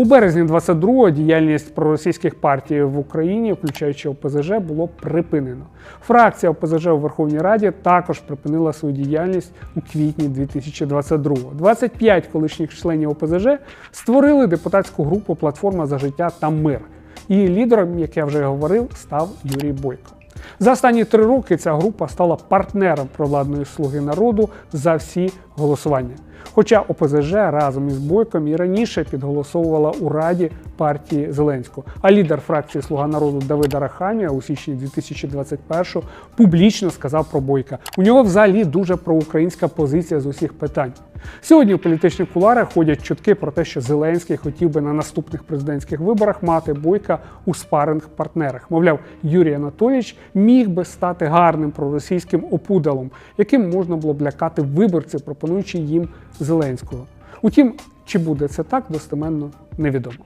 У березні 22-го діяльність проросійських партій в Україні, включаючи ОПЗЖ, було припинено. Фракція ОПЗЖ у Верховній Раді також припинила свою діяльність у квітні 2022-го. 25 колишніх членів ОПЗЖ створили депутатську групу Платформа за життя та мир. Її лідером, як я вже говорив, став Юрій Бойко. За останні три роки ця група стала партнером провладної слуги народу за всі голосування. Хоча ОПЗЖ разом із Бойком і раніше підголосовувала у Раді партії Зеленського. А лідер фракції Слуга народу Давид Арахамія у січні 2021 публічно сказав про Бойка. У нього взагалі дуже проукраїнська позиція з усіх питань. Сьогодні у політичних куларах ходять чутки про те, що Зеленський хотів би на наступних президентських виборах мати Бойка у спаринг партнерах. Мовляв, Юрій Анатолійович міг би стати гарним проросійським опудалом, яким можна було б лякати виборців, пропонуючи їм Зеленського. Утім, чи буде це так, достеменно невідомо.